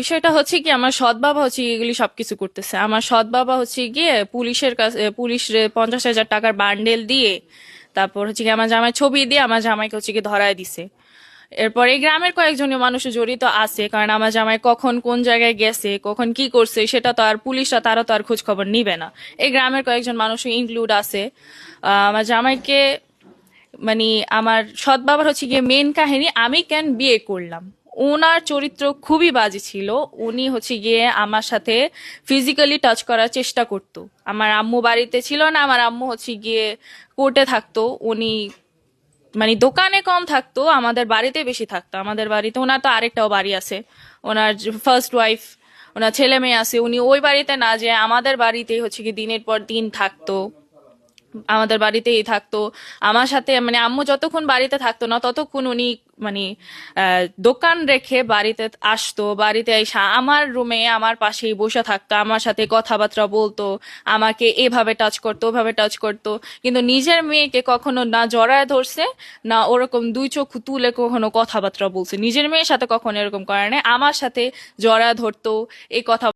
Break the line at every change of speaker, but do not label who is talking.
বিষয়টা হচ্ছে কি, আমার সৎ বাবা হচ্ছে এগুলি সবকিছু করতেছে। আমার সৎ বাবা হচ্ছে গিয়ে পুলিশের কাছে পুলিশ পঞ্চাশ হাজার টাকার বান্ডেল দিয়ে, তারপর হচ্ছে কি আমার জামাই ছবি দিয়ে আমার জামাইকে হচ্ছে কি ধরায় দিছে। এরপর এই গ্রামের কয়েকজনের মানুষ জড়িত আছে, কারণ আমার জামাই কখন কোন জায়গায় গেছে, কখন কি করছে, সেটা তো আর পুলিশরা, তারা তো আর খোঁজ খবর নিবে না। এই গ্রামের কয়েকজন মানুষ ইনক্লুড আছে। আমার জামাইকে মানে আমার সৎ বাবার হচ্ছে গিয়ে মেন কাহিনী, আমি কেন বিয়ে করলাম? ওনার চরিত্র খুবই বাজে ছিল। উনি হচ্ছে গিয়ে আমার সাথে ফিজিক্যালি টাচ করার চেষ্টা করতো। আমার আম্মু বাড়িতে ছিল না, আমার আম্মু হচ্ছে গিয়ে কোর্টে থাকতো। উনি মানে দোকানে কম থাকতো, আমাদের বাড়িতে বেশি থাকতো। আমাদের বাড়িতে, ওনার তো আরেকটাও বাড়ি আছে। ওনার ফার্স্ট ওয়াইফ ওনার ছেলে মেয়ে আছে। উনি ওই বাড়িতে না যে আমাদের বাড়িতেই হচ্ছে কি দিনের পর দিন থাকতো। আমাদের বাড়িতেই থাকতো। আমার সাথে মানে আম্মু যতক্ষণ বাড়িতে থাকতো না, ততক্ষণ উনি মানে দোকান রেখে বাড়িতে আসতো। বাড়িতে এসে আমার রুমে আমার পাশেই বসে থাকতো, আমার সাথে কথাবার্তা বলতো, আমাকে এভাবে টাচ করতো, ওভাবে টাচ করতো। কিন্তু নিজের মেয়েকে কখনো না জড়ায় ধরছে, না ওরকম দুই চোখ তুলে কখনো কথাবার্তা বলছে। নিজের মেয়ের সাথে কখনো এরকম করে না আমার সাথে জড়ায় ধরতো, এই কথা